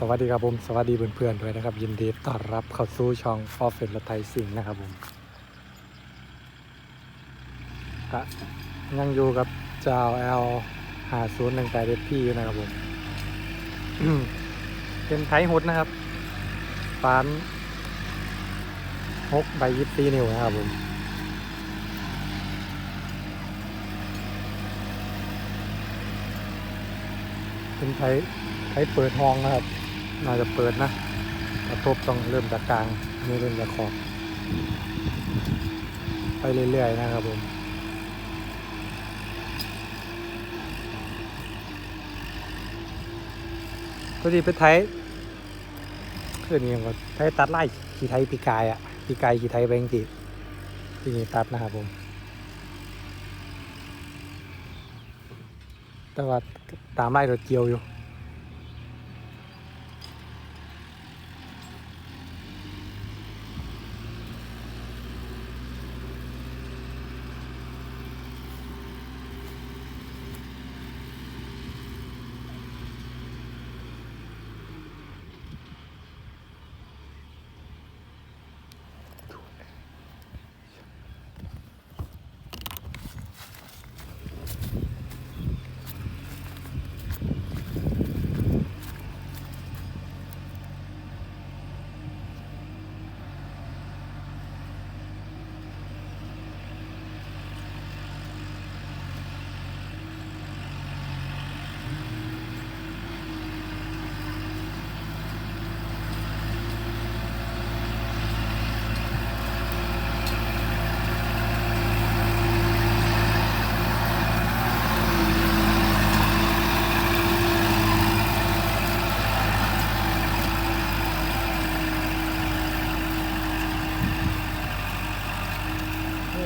สวัสดีครับผมสวัสดีเพื่อนๆด้วยนะครับ ยินดีต้อนรับเข้าสู่ช่องฟอร์เฟนและไทยสิงห์นะครับผมก็ยังอยู่กับเจ้า L หาศูนย์หนึ่งแปดเอพีนะครับผมเป็นไทยฮุดนะครับฟานหกใบยิบตีนิ้วนะครับผมเป็นไทยไทยเปิดห้องนะครับ น่าจะเปิดนะกระทบต้องเริ่มจากกลางไม่เริ่มจากขอบ ไปเรื่อยๆนะครับผมก็ดีเป็นไทยคือนี่ก็ไทยตัดไล่ขี่ไทยปีกายอะปีกายขี่ไทยแบงกีที่นี่ตัดนะครับผม แต่ว่าตามไล่รถเกี่ยวอยู่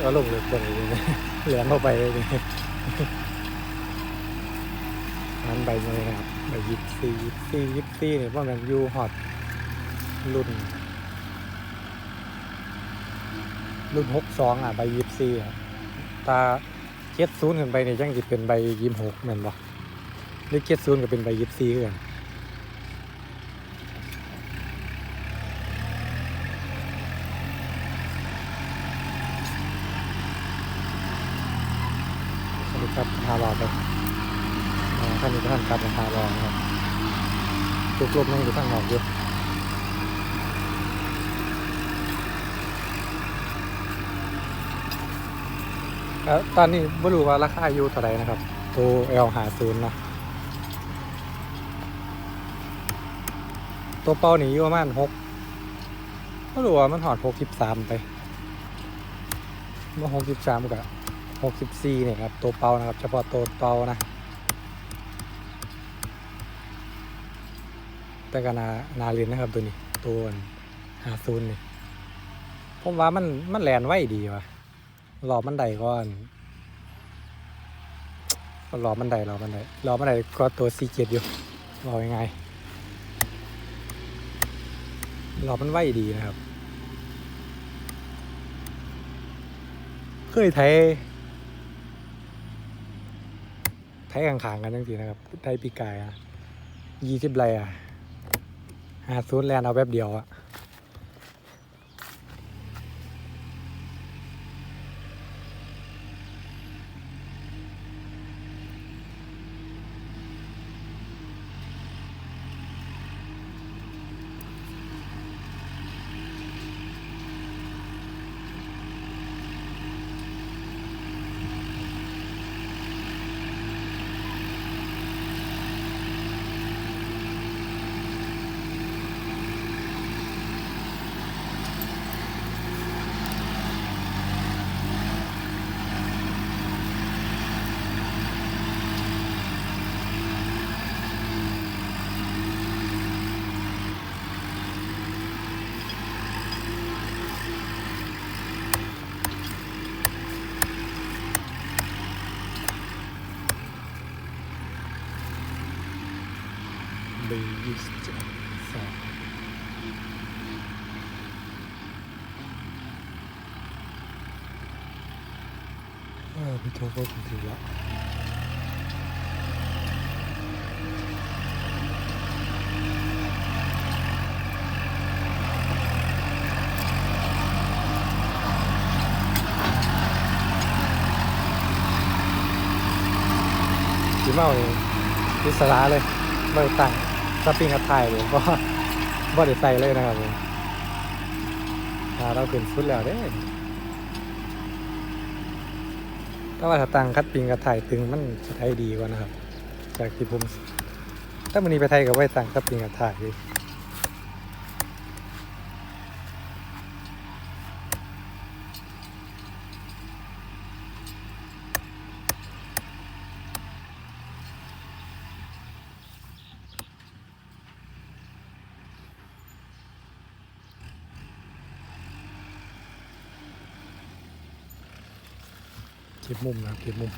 ก็ ลงเลยคนนี้เลยเหลืองเข้าไปเลยนี่นั้นใบเลยครับใบยิบซียิบซียิบซีเนี่ยว่ามันยูฮอตรุ่น รุ่นหกสองอะใบยิบซีอะตาเจ็ดศูนย์ขึ้นไปเนี่ยยังจะเป็นใบยิมหกเหมือนบ่หรือเจ็ดศูนย์ก็เป็นใบยิบซีกันสวัสดีครับพารอไปอ่าท่านนี้ก็ท่านกลับมาพารอนะครับ ตุกลมนั่งอยู่ข้างนอกอยู่แล้วตอนนี้ไม่รู้ว่าราคาอยู่เท่าไหร่นะครับ ตัว L หาศูนย์นะตัวเป้านี่อยู่ประมาณหกไม่รู้ว่ามันหอดหกสิบสามไปเมื่อหกสิบสามกับหกสิบสี่เนี่ยครับ ตัวเป้านะครับ เฉพาะตัวเป้านะ แต่ก็นานาเรียนนะครับตัวนี้ตัวหาศูนย์นี่ผมว่ามันมันแลนไว้ดีว่ะรอมันไดก่อนรอมันไดรอมันไดรอมันไดก็ตัวซีเกียอยู่รอยังไงรอมันไหวดีนะครับ เคยไทยไทยข้างๆกันจังสินะครับไทยปีกายอะยี่สิบไรอะ หาซูดแลนเอาแบบเดียวอะ wyjście za A, by to wody tyle. Chỉ vào cái xà lá đây, vào ทรก็ถึงแล้วเมาเลยอิสระเลยบ่ได้ตั้งสปริงกับไทยเลยผมก็บ่ได้ใส่เลยนะครับผมอ่าเราขึ้นฟุดแล้วเด้ถ้าว่าถ้าตังคัดปิงกับไทยตึงมันจะไทยดีกว่านะครับ จากที่ผมถ้ามันนี้ไปไทยกับไว้ตังคัดปิงกับไทย ก็บมุมนะครับเก็บมุม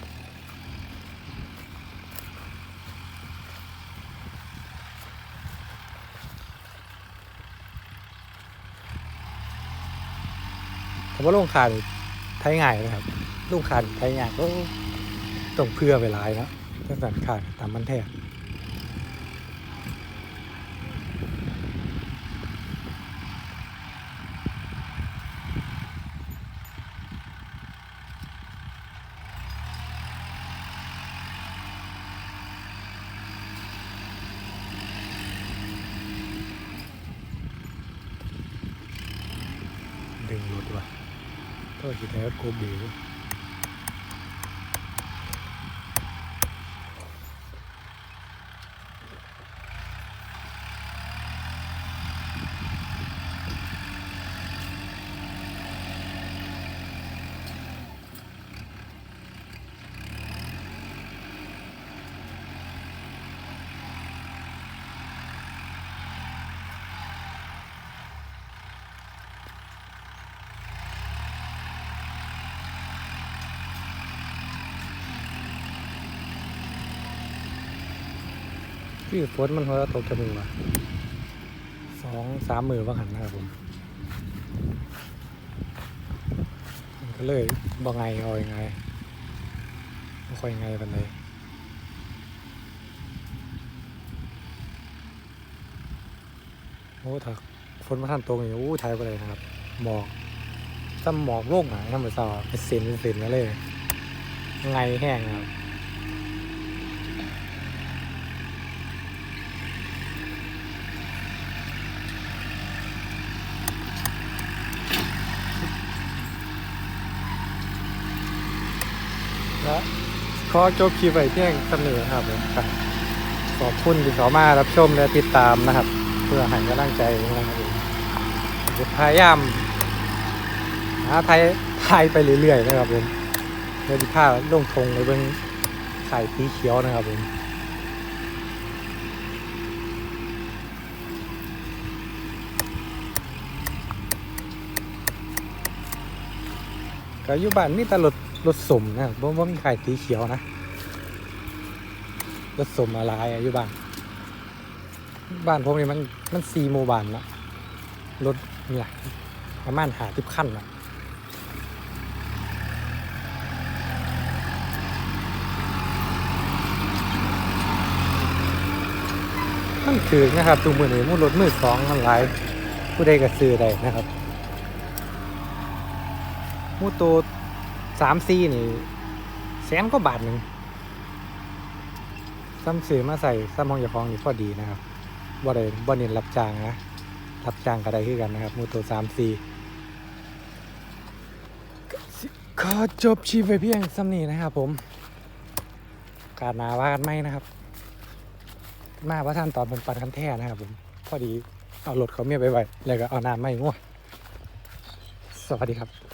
คำว่าลงคานไทยง่ายนะครับลงคานไทยง่ายก็ต้องเพื่อเวลาเนาะถ้าสั่นขาดตามมันแท้ดึงรถว่ะ ก็คิด คือฝนมันพอตกจมูกอะสองสามมือว่างหันนะครับผมมันก็เลยบ่ไงเอายังไงบ่ค่อยไงปันเลยโอ้ถ้าฝนมาทันตรงอย่างโอ้ถ่ายไปเลยนะครับ หมอกซ้ำหมอกโลกหนาน้ำมันซอเป็นเซนเป็นเซนมาเลย ไงแห้งครับ และขอจบคลิปไว้เพียงเสนอครับผมครับขอบคุณที่เขามารับชมและติดตามนะครับ เพื่อให้กำลังใจนะครับจะพยายามหาไทยไทยไปเรื่อยๆนะครับผมเดี๋ยวจะพาลงทงในเบื้องไข่สีเขียวนะครับผมก็อยู่บ้านมีแต่รถ รถสมนะบ่บ่มีไข่สีเขียวนะรถสมอะไรอะอยู่บ้าน บ้านผมนี่มันมันซีโมบานละรถเนี่ยประมาณหาทิบขั้นละมันถือนะครับตรงมือนี้มูรถมือสองมันหลายผู้ใดก็ซื้อได้นะครับมูโต สามซีนี่แสนก็บาทหนึ่งซ้ำซื้อมาใส่ซ้ำห้องอย่าคองนี่พอดีนะครับบ่ได้บ่เน้นรับจ้างนะรับจ้างก็ได้คือกันนะครับมูโตสามซีขอจบชีพไปเพียงซ้ำนี้นะครับผม การนาว่ากันไหมนะครับมาว่าท่านตอนเป็นปันคันแท้นะครับผม พอดีเอารถเขาเมียไปไว้แล้วก็เอาน้ำไม่ง่วงสวัสดีครับ